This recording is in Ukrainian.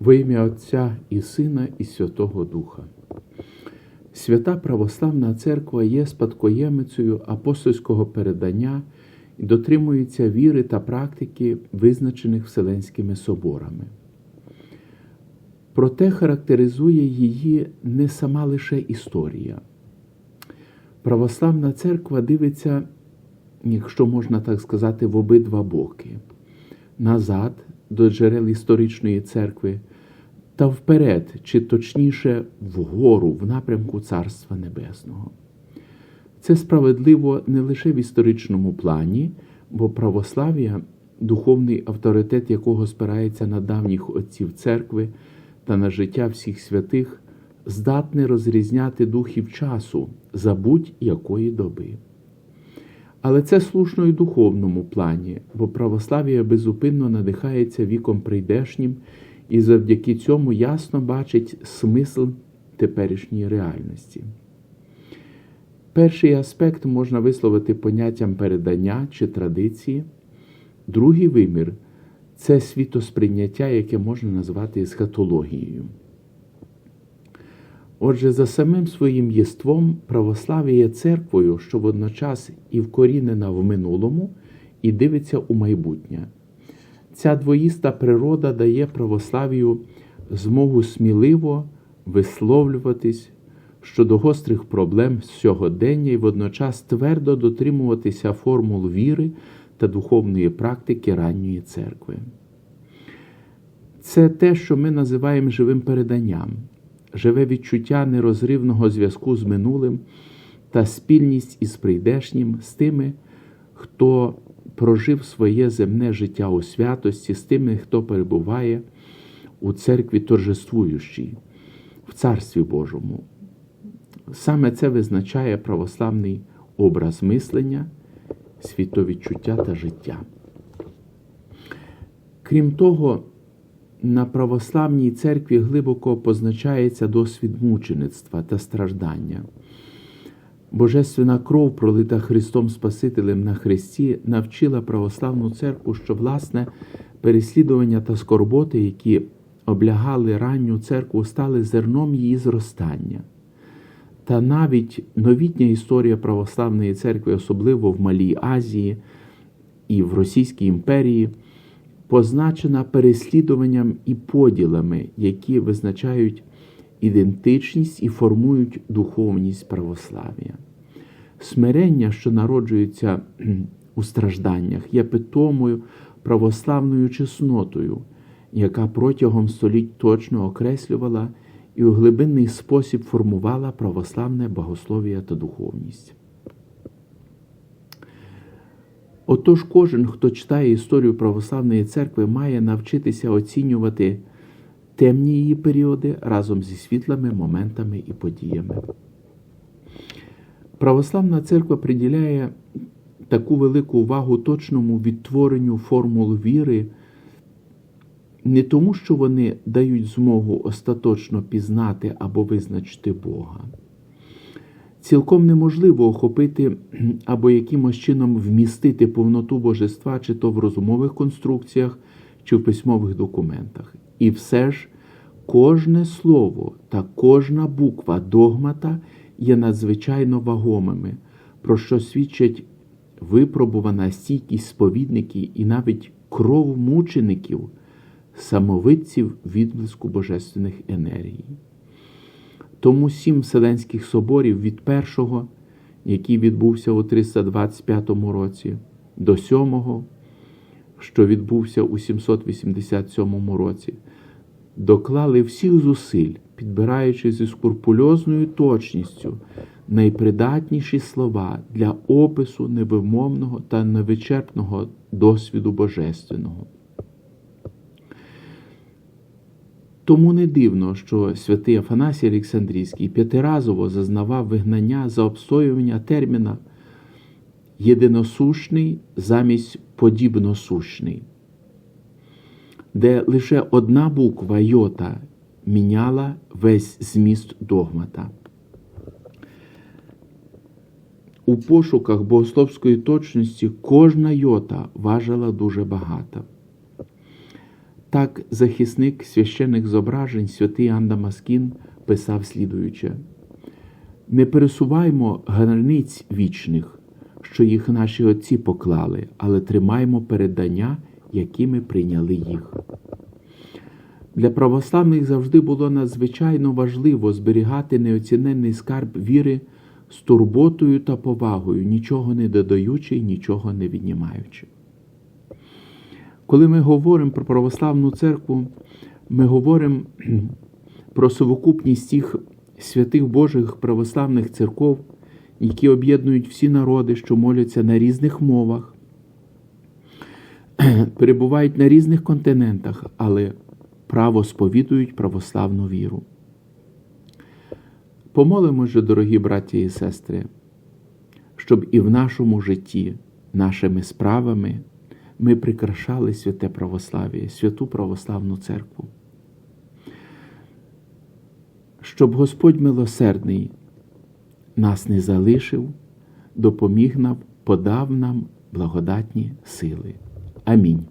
Во ім'я Отця і Сина, і Святого Духа. Свята Православна Церква є спадкоємицею апостольського передання і дотримується віри та практики, визначених Вселенськими соборами. Проте характеризує її не сама лише історія. Православна церква дивиться, якщо можна так сказати, в обидва боки назад до джерел історичної церкви та вперед, чи точніше вгору, в напрямку Царства Небесного. Це справедливо не лише в історичному плані, бо православ'я, духовний авторитет якого спирається на давніх отців церкви та на життя всіх святих, здатне розрізняти духів часу за будь-якої доби. Але це слушно і духовному плані, бо православ'я безупинно надихається віком прийдешнім і завдяки цьому ясно бачить смисл теперішньої реальності. Перший аспект можна висловити поняттям передання чи традиції, другий вимір це світосприйняття, яке можна назвати есхатологією. Отже, за самим своїм єством православ'я є церквою, що водночас і вкорінена в минулому, і дивиться у майбутнє. Ця двоїста природа дає православію змогу сміливо висловлюватись щодо гострих проблем сьогодення і водночас твердо дотримуватися формул віри та духовної практики ранньої церкви. Це те, що ми називаємо живим переданням, живе відчуття нерозривного зв'язку з минулим та спільність із прийдешнім, з тими, хто прожив своє земне життя у святості, з тими, хто перебуває у церкві торжествуючій, в Царстві Божому. Саме це визначає православний образ мислення, світовідчуття та життя. Крім того, на православній церкві глибоко позначається досвід мучеництва та страждання. Божественна кров, пролита Христом Спасителем на Христі, навчила православну церкву, що власне переслідування та скорботи, які облягали ранню церкву, стали зерном її зростання. Та навіть новітня історія православної церкви, особливо в Малій Азії і в Російській імперії, позначена переслідуванням і поділами, які визначають ідентичність і формують духовність православ'я. Смирення, що народжується у стражданнях, є питомою православною чеснотою, яка протягом століть точно окреслювала і у глибинний спосіб формувала православне богослов'я та духовність. Отож, кожен, хто читає історію православної церкви, має навчитися оцінювати темні її періоди разом зі світлими моментами і подіями. Православна церква приділяє таку велику увагу точному відтворенню формул віри, не тому, що вони дають змогу остаточно пізнати або визначити Бога. Цілком неможливо охопити або якимось чином вмістити повноту божества, чи то в розумових конструкціях, чи в письмових документах. І все ж кожне слово та кожна буква догмата є надзвичайно вагомими, про що свідчать випробувана стійкість сповідників і навіть кров мучеників, самовидців відблиску божественних енергій. Тому сім Вселенських соборів від першого, який відбувся у 325 році, до сьомого, що відбувся у 787 році, доклали всіх зусиль, підбираючи зі скурпульозною точністю найпридатніші слова для опису невимовного та невичерпного досвіду Божественного. Тому не дивно, що святий Афанасій Олександрійський п'ятиразово зазнавав вигнання за обстоювання терміна єдиносущний замість подібносущний, де лише одна буква йота міняла весь зміст догмата. У пошуках богословської точності кожна йота важила дуже багато. Так захисник священних зображень святий Анна Маскін писав слідуюче: не пересуваймо границь вічних, що їх наші отці поклали, але тримаймо передання, якими прийняли їх. Для православних завжди було надзвичайно важливо зберігати неоціненний скарб віри з турботою та повагою, нічого не додаючи нічого не віднімаючи. Коли ми говоримо про православну церкву, ми говоримо про совокупність тих святих Божих православних церков, які об'єднують всі народи, що моляться на різних мовах, перебувають на різних континентах, але право сповідують православну віру. Помолимо же, дорогі браті і сестри, щоб і в нашому житті, нашими справами ми прикрашали святе православ'я, святу православну церкву. Щоб Господь милосердний нас не залишив, допоміг нам, подав нам благодатні сили. Амінь.